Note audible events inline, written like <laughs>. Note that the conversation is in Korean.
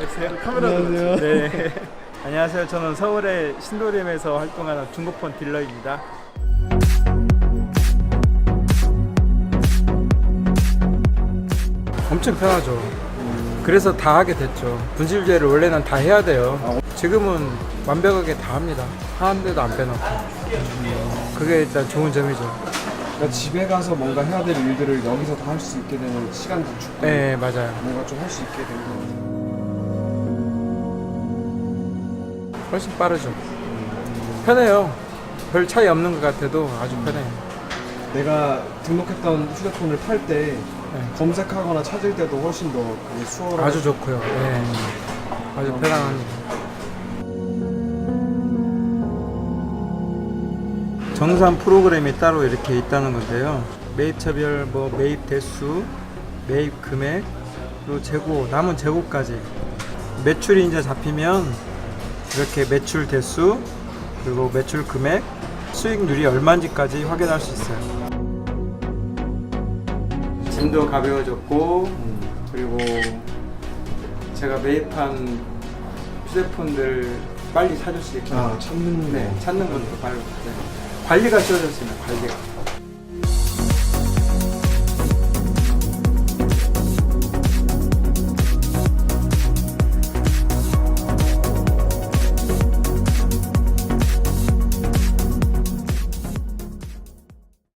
여보세요? 카메라 안녕하세요. 네. <laughs> 안녕하세요. 저는 서울의 신도림에서 활동하는 중고폰 딜러입니다. 엄청 편하죠. 그래서 다 하게 됐죠. 분실제를 원래는 다 해야 돼요. 지금은 완벽하게 다 합니다. 한 대도 안 빼놓고. 그게 일단 좋은 점이죠. 그러니까 집에 가서 뭔가 해야 될 일들을 여기서 다 할 수 있게 되는 시간 단축도 네, 맞아요. 뭔가 좀 할 수 있게 된것 훨씬 빠르죠. 편해요. 별 차이 없는 것 같아도 아주 편해요. 내가 등록했던 휴대폰을 팔 때 네. 검색하거나 찾을 때도 훨씬 더 그게 수월하고 아주 좋고요. 네. 아주 편안합니다. 정산 프로그램이 따로 이렇게 있다는 건데요. 매입차별, 뭐 매입 대수, 매입 금액, 그리고 재고, 남은 재고까지 매출이 이제 잡히면 이렇게 매출 대수, 그리고 매출 금액, 수익률이 얼마인지까지 확인할 수 있어요. 짐도 가벼워졌고 그리고 제가 매입한 휴대폰들 빨리 찾을 수 있게 아 찾는 네, 거 찾는 것도 빨리 네. 관리가 쉬워졌습니다 관리가